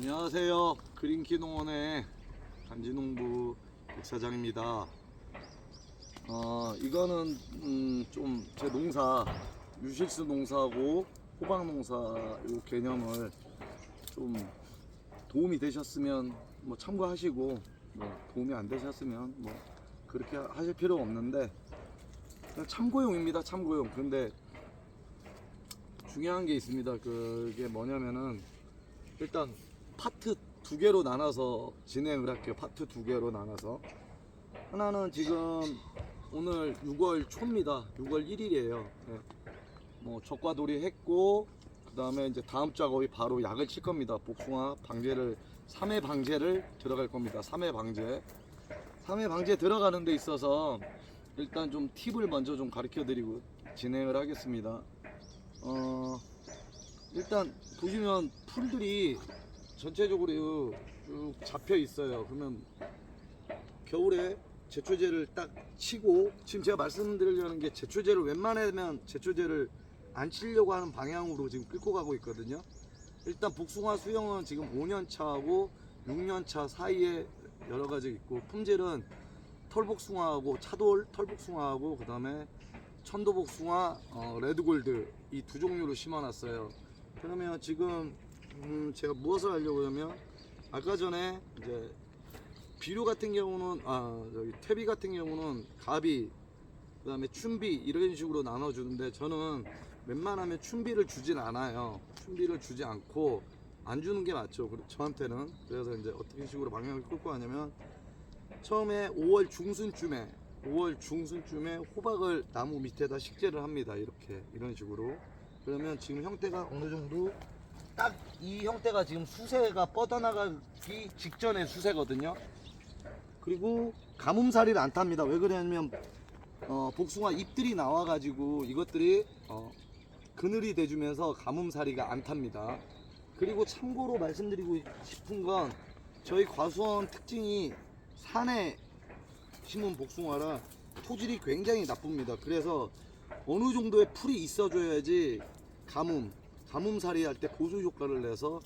안녕하세요. 그린키 농원의 간지농부 백사장입니다. 어, 이거는 음, 좀 제 농사 유실수 농사하고 호박 농사 요 개념을 좀 도움이 되셨으면 뭐 참고하시고 뭐 도움이 안 되셨으면 뭐 그렇게 하실 필요 없는데 참고용입니다. 참고용. 근데 중요한 게 있습니다. 그게 뭐냐면은 일단 파트 두 개로 나눠서 진행을 할게요. 파트 두 개로 나눠서 하나는 지금 오늘 6월 초입니다. 6월 1일이에요. 뭐 적과돌이 했고 그 다음에 이제 다음 작업이 바로 약을 칠 겁니다. 복숭아 방제를 3회 방제를 들어갈 겁니다. 3회 방제 3회 방제 들어가는 데 있어서 일단 좀 팁을 먼저 좀 가르쳐 드리고 진행을 하겠습니다. 어 일단 보시면 풀들이 전체적으로 쭉 잡혀 있어요. 그러면 겨울에 제초제를 딱 치고 지금 제가 말씀드리려는 게 제초제를 웬만하면 제초제를 안 치려고 하는 방향으로 지금 끌고 가고 있거든요. 일단 복숭아 수영은 지금 5년 차하고 6년 차 사이에 여러 가지 있고 품질은 털복숭아하고 차돌 털복숭아하고 그다음에 천도복숭아 어, 레드골드 이 두 종류로 심어놨어요. 그러면 지금 음, 제가 무엇을 하려고 하면 아까 전에 이제 비료 같은 경우는 아 저기 퇴비 같은 경우는 가비 그다음에 춘비 이런 식으로 나눠 주는데 저는 웬만하면 춘비를 주진 않아요. 춘비를 주지 않고 안 주는 게 맞죠. 저한테는 그래서 이제 어떻게 식으로 방향을 끌고 가냐면 처음에 5월 중순쯤에 5월 중순쯤에 호박을 나무 밑에다 식재를 합니다. 이렇게 이런 식으로 그러면 지금 형태가 어느 정도 딱 이 형태가 지금 수세가 뻗어나가기 직전의 수세거든요. 그리고 가뭄살이를 안 탑니다. 왜 그러냐면 어, 복숭아 잎들이 나와가지고 이것들이 어, 그늘이 돼주면서 가뭄살이가 안 탑니다. 그리고 참고로 말씀드리고 싶은 건 저희 과수원 특징이 산에 심은 복숭아라 토질이 굉장히 나쁩니다. 그래서 어느 정도의 풀이 있어줘야지 가뭄, 가뭄살이 할때 보수 효과를 내서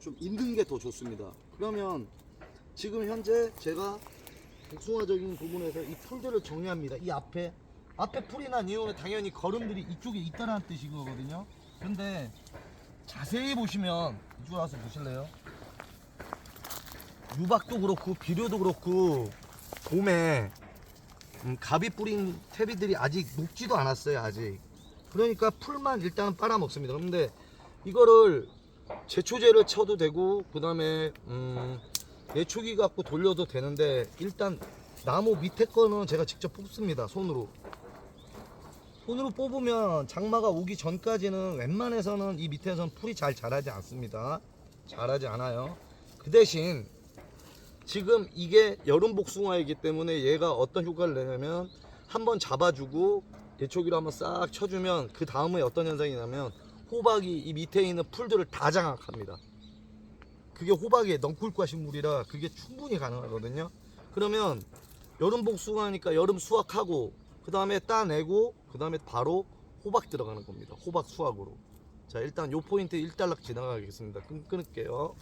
좀 있는 게 더 좋습니다. 그러면 지금 현재 제가 복숭아적인 부분에서 이 풀들을 정리합니다. 이 앞에 앞에 풀이 난 이유는 당연히 걸음들이 이쪽에 있다는 뜻이거든요. 근데 자세히 보시면 이쪽 와서 보실래요? 유박도 그렇고 비료도 그렇고 봄에 음, 가비 뿌린 퇴비들이 아직 녹지도 않았어요 아직 그러니까 풀만 일단은 빨아먹습니다. 근데 이거를 제초제를 쳐도 되고 그 다음에 음, 예초기 갖고 돌려도 되는데 일단 나무 밑에 거는 제가 직접 뽑습니다 손으로. 손으로 뽑으면 장마가 오기 전까지는 웬만해서는 이 밑에서는 풀이 잘 자라지 않습니다. 자라지 않아요. 그 대신 지금 이게 여름 복숭아이기 때문에 얘가 어떤 효과를 내냐면 한번 잡아주고 예초기로 한번 싹 쳐주면 그 다음에 어떤 현상이 나면 호박이 이 밑에 있는 풀들을 다 장악합니다. 그게 호박의 넝쿨과 식물이라 그게 충분히 가능하거든요. 그러면 여름 복숭아니까 여름 수확하고 그 다음에 따내고 그 다음에 바로 호박 들어가는 겁니다. 호박 수확으로. 자 일단 요 포인트 일단락 지나가겠습니다. 끊, 끊을게요.